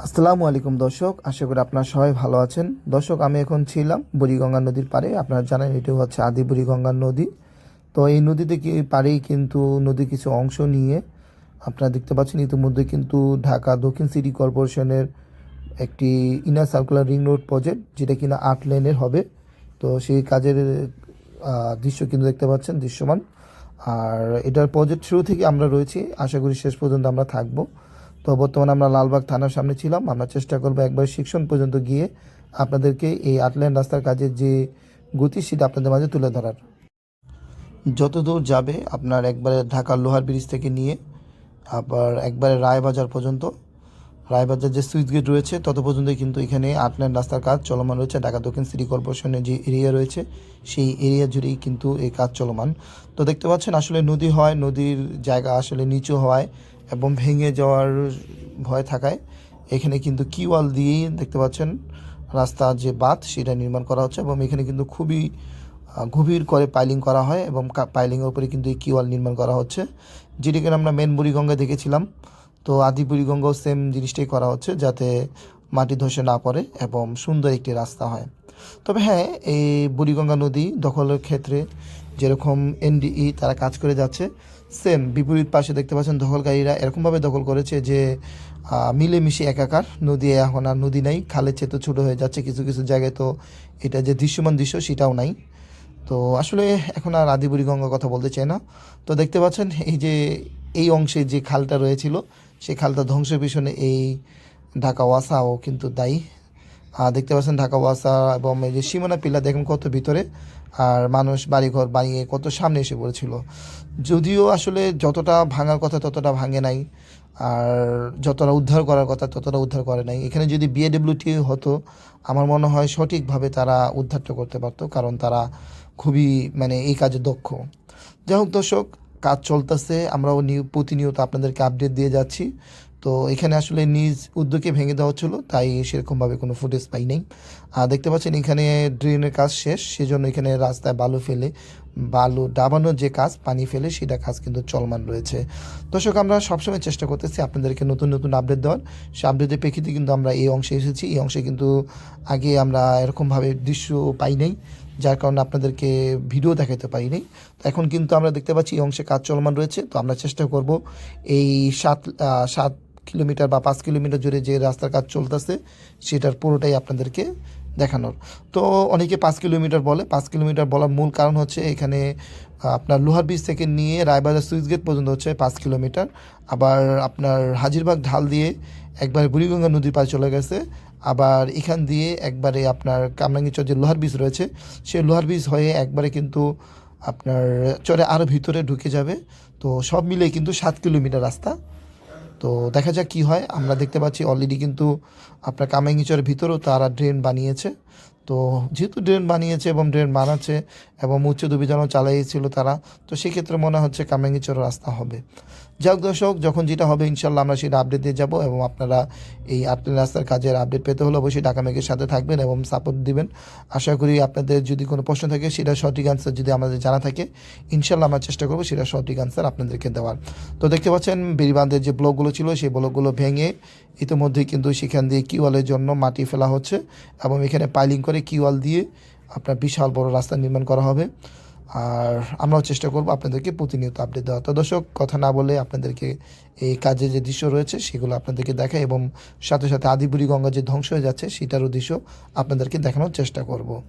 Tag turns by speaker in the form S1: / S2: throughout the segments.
S1: আসসালামু আলাইকুম দর্শক, আশা করি আপনারা সবাই ভালো আছেন। দর্শক, আমি এখন ছিলাম বুড়িগঙ্গা নদীর পাড়ে। আপনারা জানেন এটি হচ্ছে আদি বুড়িগঙ্গা নদী। তো এই নদীতে কি পাড়েই কিন্তু নদীর কিছু অংশ নিয়ে আপনারা দেখতে পাচ্ছেন, ইতিমধ্যে কিন্তু ঢাকা দক্ষিণ সিটি কর্পোরেশনের একটি inner circular ring road project যেটা কিনা আট লেনের হবে। তো সেই কাজের দৃশ্য কিন্তু দেখতে পাচ্ছেন, দৃশ্যমান। আর এটার প্রজেক্ট শুরু থেকে আমরা রয়েছি। আশা করি শেষ পর্যন্ত আমরা থাকব। তো বর্তমানে আমরা লালবাগ থানার সামনে ছিলাম। আমরা চেষ্টা করব একবার শিক্ষণ পর্যন্ত গিয়ে আপনাদেরকে এই আটলাইন রাস্তার কাজের যে গতি সেটা আপনাদের মাঝে তুলে ধরার। যত দূর যাবে আপনার একবারে ঢাকার লোহার ব্রিজ থেকে নিয়ে, আবার একবারে রায়বাজার পর্যন্ত। রায়বাজার যে সুইচ গেট রয়েছে, তত পর্যন্ত কিন্তু এখানে আটলাইন রাস্তার কাজ চলমান রয়েছে। ঢাকা দক্ষিণ সিটি কর্পোরেশনের যে এরিয়া রয়েছে, সেই এরিয়া জুড়েই কিন্তু এই কাজ চলমান। তো দেখতে পাচ্ছেন, আসলে নদী হয়, নদীর জায়গা আসলে নিচু হওয়ায় এবং ভেঙে যাওয়ার ভয় থাকায় এখানে কিন্তু কিওয়াল দিয়েই দেখতে পাচ্ছেন রাস্তা যে বাঁধ, সেটা নির্মাণ করা হচ্ছে এবং এখানে কিন্তু খুবই গভীর করে পাইলিং করা হয় এবং পাইলিংয়ের উপরে কিন্তু এই কিওয়াল নির্মাণ করা হচ্ছে। যেটিকে আমরা মেন বুড়িগঙ্গা দেখেছিলাম। তো আদি বুড়িগঙ্গাও সেম জিনিসটাই করা হচ্ছে যাতে মাটি ধসে না পড়ে এবং সুন্দর একটি রাস্তা হয়। তবে হ্যাঁ এই বুড়িগঙ্গা নদী দখলের ক্ষেত্রে যেরকম এনডিই তারা কাজ করে যাচ্ছে সেম বিপরীত পাশে দেখতে পাচ্ছেন দখলকারীরা এরকমভাবে দখল করেছে যে মিলেমিশে একাকার, নদী এখন আর নদী নাই, খালের চেয়ে তো ছোটো হয়ে যাচ্ছে কিছু কিছু জায়গায় তো এটা যে দৃশ্যমান দৃশ্য সেটাও নাই। তো আসলে এখন আর আদিবুড়ি গঙ্গার কথা বলতে চাই না। তো দেখতে পাচ্ছেন এই যে, এই অংশে যে খালটা রয়েছিল সেই খালটা ধ্বংসের পিছনে এই ঢাকা ওয়াসাও কিন্তু দায়ী। দেখতে পাচ্ছেন ঢাকা ওয়াসা এবং এই যে সীমানা পিলা, দেখেন কত ভিতরে। আর মানুষ বাড়িঘর বানিয়ে কত সামনে এসে পড়েছিল। যদিও আসলে যতটা ভাঙার কথা ততটা ভাঙে নাই, আর যতটা উদ্ধার করার কথা ততটা উদ্ধার করে নাই। এখানে যদি বিএডব্লিউটি হতো, আমার মনে হয় সঠিকভাবে তারা উদ্ধারটা করতে পারতো, কারণ তারা খুবই মানে এই কাজে দক্ষ। যাই হোক দর্শক, কাজ চলতেছে। আমরাও নিউ- প্রতিনিয়ত আপনাদেরকে আপডেট দিয়ে যাচ্ছি। তো এখানে আসলে নিজ উদ্যোগে ভেঙে দেওয়া হচ্ছিল, তাই সেরকমভাবে কোনো ফুটেজ পাই নাই। আর দেখতে পাচ্ছেন এখানে ড্রেনের কাজ শেষ, সেজন্য এখানে রাস্তায় বালু ফেলে, বালু ডাবানোর যে কাজ, পানি ফেলে, সেটা কাজ কিন্তু চলমান রয়েছে। দর্শক, আমরা সবসময় চেষ্টা করতেছি আপনাদেরকে নতুন নতুন আপডেট দেওয়ার। সে আপডেটের প্রেক্ষিতে কিন্তু আমরা এই অংশে এসেছি। এই অংশে কিন্তু আগে আমরা এরকমভাবে দৃশ্য পাই নাই, যার কারণে আপনাদেরকে ভিডিও দেখাতে পারি তো এখন কিন্তু আমরা দেখতে পাচ্ছি এই অংশে কাজ চলমান রয়েছে। তো আমরা চেষ্টা করব এই সাত সাত কিলোমিটার বা পাঁচ কিলোমিটার জুড়ে যে রাস্তার কাজ চলতেছে, সেটার পুরোটাই আপনাদেরকে দেখানোর। তো অনেকে পাঁচ কিলোমিটার বলে, পাঁচ কিলোমিটার বলার মূল কারণ হচ্ছে এখানে আপনার লোহার ব্রিজ থেকে নিয়ে রায়বাজার সুইচ গেট পর্যন্ত হচ্ছে পাঁচ কিলোমিটার। আবার আপনার হাজিরবাগ ঢাল দিয়ে একবার বুড়িগঙ্গা নদীর পাড়ে চলে গেছে। আবার এখান দিয়ে একবারে আপনার কামরাঙ্গীচর যে লোহার ব্রিজ রয়েছে সেই লোহার ব্রিজ হয়ে একবারে কিন্তু আপনার চরে আরও ভিতরে ঢুকে যাবে। তো সব মিলে কিন্তু সাত কিলোমিটার রাস্তা তো দেখা যাক কি হয়। আমরা দেখতে পাচ্ছি অলরেডি কিন্তু আপনার কামাঙ্গিচরের ভিতরেও তারা ড্রেন বানিয়েছে। তো যেহেতু ড্রেন বানিয়েছে এবং ড্রেন বানাচ্ছে এবং উচ্চ দুবিধানও চালিয়েছিল তারা, তো সেক্ষেত্রে মনে হচ্ছে কামাঙ্গিচর রাস্তা হবে। যাক দর্শক, যখন যেটা হবে ইনশাল্লাহ আমরা সেটা আপডেট দিয়ে যাব এবং আপনারা এই আপডেট রাস্তার কাজের আপডেট পেতে হলে অবশ্যই ঢাকা মেঘের সাথে থাকবেন এবং সাপোর্ট দিবেন। আশা করি আপনাদের যদি কোনো প্রশ্ন থাকে, সেটা সঠিক আনসার যদি আমাদের জানা থাকে, ইনশাল্লাহ আমরা চেষ্টা করব সেটা সঠিক আনসার আপনাদেরকে দেওয়ার। তো দেখতে পাচ্ছেন বেরিবান্ধের যে ব্লকগুলো ছিল, সেই ব্লকগুলো ভেঙে ইতিমধ্যেই কিন্তু সেখান দিয়ে কিওয়ালের জন্য মাটি ফেলা হচ্ছে এবং এখানে পাইলিং করে কিওয়াল দিয়ে আপনার বিশাল বড় রাস্তা নির্মাণ করা হবে। আর আমরাও চেষ্টা করব আপনাদেরকে প্রতিনিয়ত আপডেট দেওয়া। তো দর্শক, কথা না বলে আপনাদেরকে এই কাজে যে দৃশ্য রয়েছে, সেগুলো আপনাদেরকে দেখায় এবং সাথে সাথে আদিপুরি গঙ্গা যে ধ্বংস হয়ে যাচ্ছে, সেটারও দৃশ্য আপনাদেরকে দেখানোর চেষ্টা করব।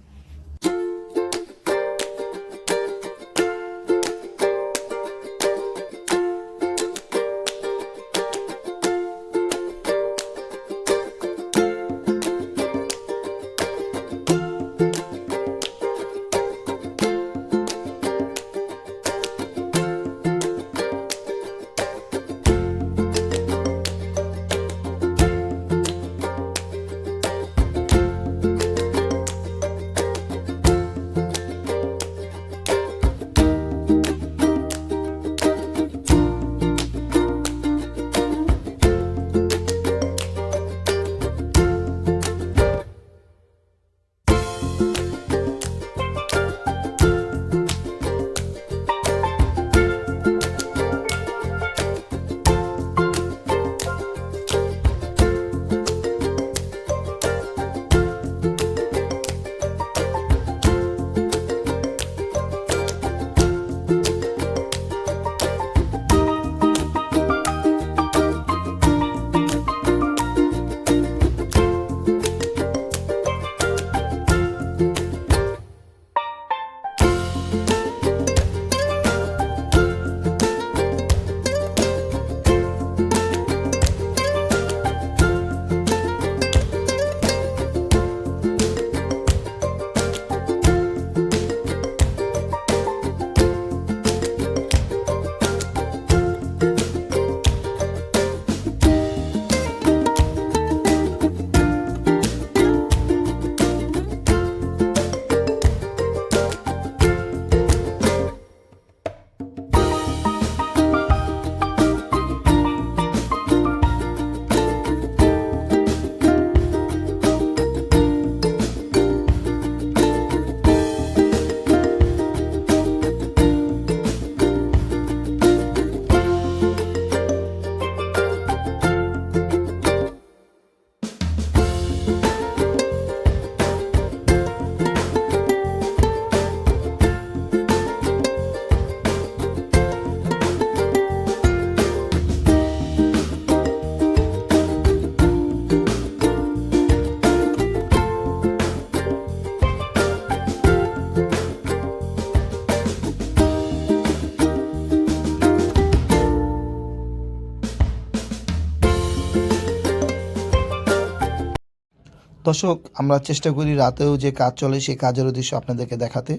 S1: দর্শক, আমরা চেষ্টা করি রাতেও যে কাজ চলে সেই কাজেরও দৃশ্য আপনাদেরকে দেখাতে।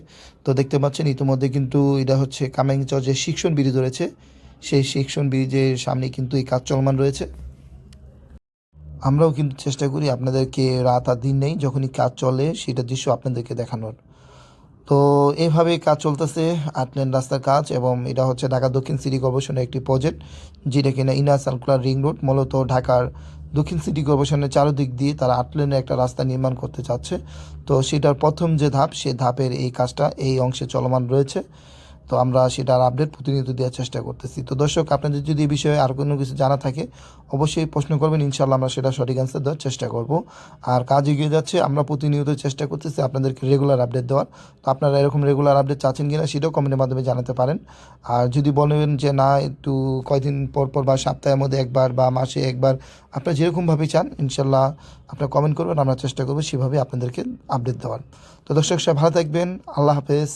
S1: তো দেখতে পাচ্ছেন, ইতিমধ্যে কিন্তু এটা হচ্ছে কামেংচর যে শিক্ষণ ব্রিজ রয়েছে, সেই শিক্ষণ ব্রিজের সামনে কিন্তু এই কাজ চলমান রয়েছে। আমরাও কিন্তু চেষ্টা করি আপনাদেরকে রাত আর দিন নেই, যখনই কাজ চলে সেটা দৃশ্য আপনাদেরকে দেখানোর। তো এইভাবে কাজ চলতেছে আট লেন রাস্তার কাজ এবং এটা হচ্ছে ঢাকা দক্ষিণ সিটি কর্পোরেশনের একটি প্রজেক্ট, যেটা কিনা ইনার সার্কুলার রিং রোড, মূলত ঢাকার দক্ষিণ সিটি কর্পোরেশনের চারদিক দিয়ে তারা আট লেনের একটা রাস্তা নির্মাণ করতে চাচ্ছে। তো সেটার প্রথম যে ধাপ, সে ধাপের এই কাজটা, এই অংশে চলমান রয়েছে। তো আমরা সেটার আপডেট প্রতিনিয়ত দেওয়ার চেষ্টা করতেছি। তো দর্শক, আপনাদের যদি এই বিষয়ে আর কোনো কিছু জানা থাকে, অবশ্যই প্রশ্ন করবেন ইনশাল্লাহ আমরা সেটা সঠিক অ্যান্সার দেওয়ার চেষ্টা করব। আর কাজ এগিয়ে যাচ্ছে, আমরা প্রতিনিয়ত চেষ্টা করতেছি আপনাদেরকে রেগুলার আপডেট দেওয়ার। তো আপনারা এরকম রেগুলার আপডেট চাচ্ছেন কিনা, সেটাও কমেন্টের মাধ্যমে জানাতে পারেন। আর যদি বলেন যে, না, একটু কয়দিন পর পর বা সপ্তাহের মধ্যে একবার বা মাসে একবার, আপনারা যেরকমভাবে চান ইনশাল্লাহ আপনারা কমেন্ট করবেন, আমরা চেষ্টা করব সেভাবে আপনাদেরকে আপডেট দেওয়ার। তো দর্শক, সবাই ভালো থাকবেন, আল্লাহ হাফেজ।